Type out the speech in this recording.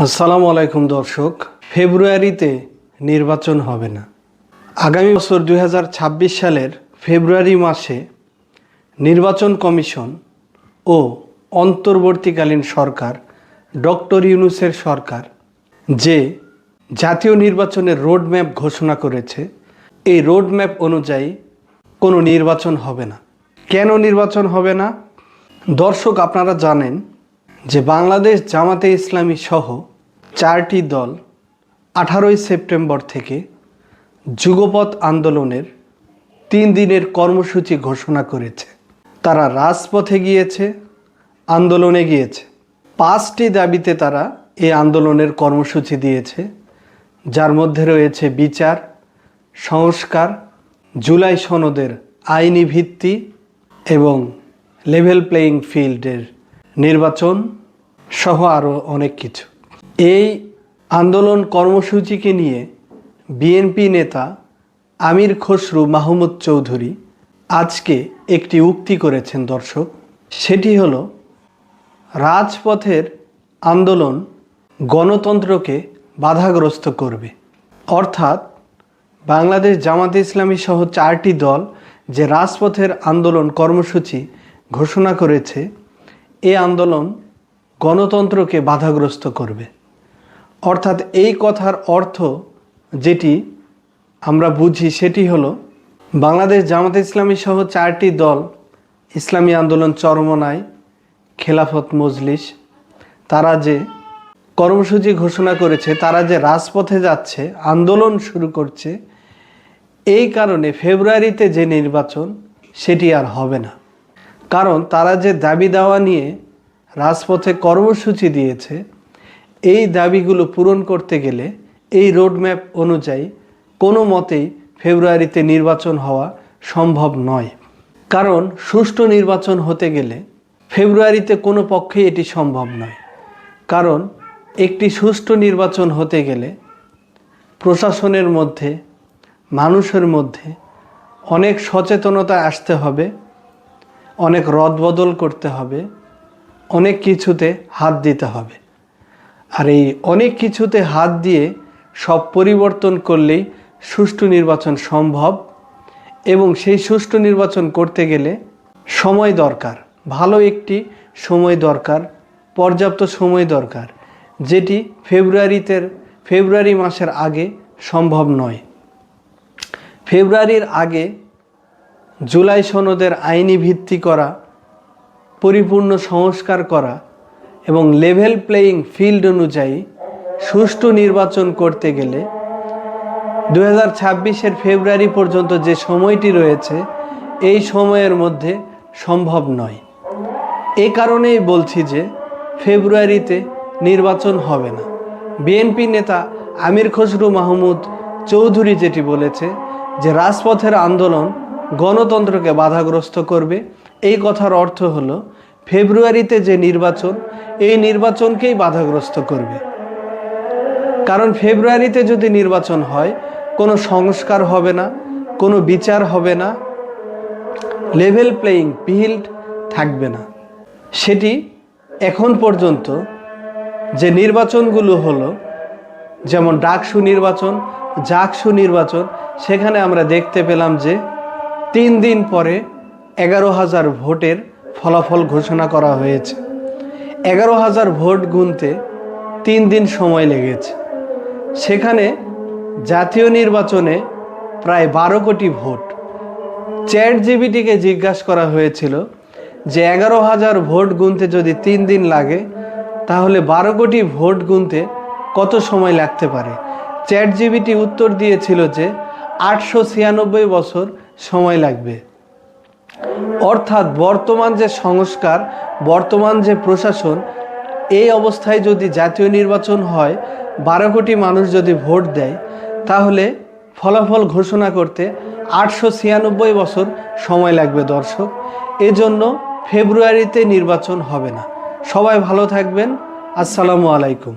আসসালামু আলাইকুম দর্শক, ফেব্রুয়ারিতে নির্বাচন হবে না। আগামী বছর দু হাজার ছাব্বিশ সালের ফেব্রুয়ারি মাসে নির্বাচন কমিশন ও অন্তর্বর্তীকালীন সরকার, ডক্টর ইউনুসের সরকার যে জাতীয় নির্বাচনের রোডম্যাপ ঘোষণা করেছে, এই রোডম্যাপ অনুযায়ী কোনো নির্বাচন হবে না। কেন নির্বাচন হবে না? দর্শক, আপনারা জানেন যে বাংলাদেশ জামাতে ইসলামী সহ চারটি দল আঠারোই সেপ্টেম্বর থেকে যুগপৎ আন্দোলনের তিন দিনের কর্মসূচি ঘোষণা করেছে। তারা রাজপথে গিয়েছে, আন্দোলনে গিয়েছে। পাঁচটি দাবিতে তারা এই আন্দোলনের কর্মসূচি দিয়েছে, যার মধ্যে রয়েছে বিচার, সংস্কার, জুলাই সনদের আইনি ভিত্তি এবং লেভেল প্লেয়িং ফিল্ডের নির্বাচন সহ আরও অনেক কিছু। এই আন্দোলন কর্মসূচিকে নিয়ে বিএনপি নেতা আমির খসরু মাহমুদ চৌধুরী আজকে একটি উক্তি করেছেন দর্শক। সেটি হলো, রাজপথের আন্দোলন গণতন্ত্রকে বাধাগ্রস্ত করবে। অর্থাৎ বাংলাদেশ জামাতে ইসলামী সহ চারটি দল যে রাজপথের আন্দোলন কর্মসূচি ঘোষণা করেছে এই আন্দোলন গণতন্ত্রকে বাধাগ্রস্ত করবে। অর্থাৎ এই কথার অর্থ যেটি আমরা বুঝি সেটি হলো, বাংলাদেশ জামাতে ইসলামী সহ চারটি দল ইসলামী আন্দোলন চরমনায় খেলাফত মজলিস, তারা যে কর্মসূচি ঘোষণা করেছে, তারা যে রাজপথে যাচ্ছে, আন্দোলন শুরু করছে, এই কারণে ফেব্রুয়ারিতে যে নির্বাচন, সেটি আর হবে না। কারণ তারা যে দাবি দাওয়া নিয়ে রাজপথে কর্মসূচি দিয়েছে, এই দাবিগুলো পূরণ করতে গেলে এই রোডম্যাপ অনুযায়ী কোনো মতেই ফেব্রুয়ারিতে নির্বাচন হওয়া সম্ভব নয়। কারণ সুষ্ঠু নির্বাচন হতে গেলে ফেব্রুয়ারিতে কোনো পক্ষেই এটি সম্ভব নয়। কারণ একটি সুষ্ঠু নির্বাচন হতে গেলে প্রশাসনের মধ্যে, মানুষের মধ্যে অনেক সচেতনতা আসতে হবে অনেক রদবদল করতে হবে, অনেক কিছুতে হাত দিতে হবে। আর এই অনেক কিছুতে হাত দিয়ে সব পরিবর্তন করলেই সুষ্ঠু নির্বাচন সম্ভব এবং সেই সুষ্ঠু নির্বাচন করতে গেলে সময় দরকার, ভালো একটি সময় দরকার, পর্যাপ্ত সময় দরকার, যেটি ফেব্রুয়ারিতে, ফেব্রুয়ারি মাসের আগে সম্ভব নয়। ফেব্রুয়ারির আগে জুলাই সনদের আইনি ভিত্তি করা, পরিপূর্ণ সংস্কার করা এবং লেভেল প্লেয়িং ফিল্ড অনুযায়ী সুষ্ঠু নির্বাচন করতে গেলে দু হাজার ফেব্রুয়ারি পর্যন্ত যে সময়টি রয়েছে, এই সময়ের মধ্যে সম্ভব নয়। এ কারণেই বলছি যে ফেব্রুয়ারিতে নির্বাচন হবে না। বিএনপি নেতা আমির খসরু মাহমুদ চৌধুরী যেটি বলেছে যে রাজপথের আন্দোলন গণতন্ত্রকে বাধাগ্রস্ত করবে। এই কথার অর্থ হলো, ফেব্রুয়ারিতে যে নির্বাচন, এই নির্বাচনকেই বাধাগ্রস্ত করবে। কারণ ফেব্রুয়ারিতে যদি নির্বাচন হয়, কোনো সংস্কার হবে না, কোনো বিচার হবে না লেভেল প্লেয়িং ফিল্ড থাকবে না। সেটি এখন পর্যন্ত যে নির্বাচনগুলো হলো, যেমন ডাকসু নির্বাচন, জাকসু নির্বাচন, সেখানে আমরা দেখতে পেলাম যে তিন দিন পরে এগারো হাজার ভোটের ফলাফল ঘোষণা করা হয়েছে। এগারো হাজার ভোট গুনতে তিন দিন সময় লেগেছে। সেখানে জাতীয় নির্বাচনে প্রায় বারো কোটি ভোট। চ্যাট জিবিটিকে জিজ্ঞাসা করা হয়েছিল যে এগারো হাজার ভোট গুনতে যদি তিন দিন লাগে, তাহলে বারো কোটি ভোট গুনতে কত সময় লাগতে পারে? চ্যাট জিবিটি উত্তর দিয়েছিল যে আটশো ছিয়ানব্বই বছর সময় লাগবে। অর্থাৎ বর্তমান যে সংস্কার, বর্তমান যে প্রশাসন, এই অবস্থায় যদি জাতীয় নির্বাচন হয়, বারো কোটি মানুষ যদি ভোট দেয়, তাহলে ফলাফল ঘোষণা করতে আটশো ছিয়ানব্বই বছর সময় লাগবে দর্শক। এজন্য ফেব্রুয়ারিতে নির্বাচন হবে না। সবাই ভালো থাকবেন। আসসালামু আলাইকুম।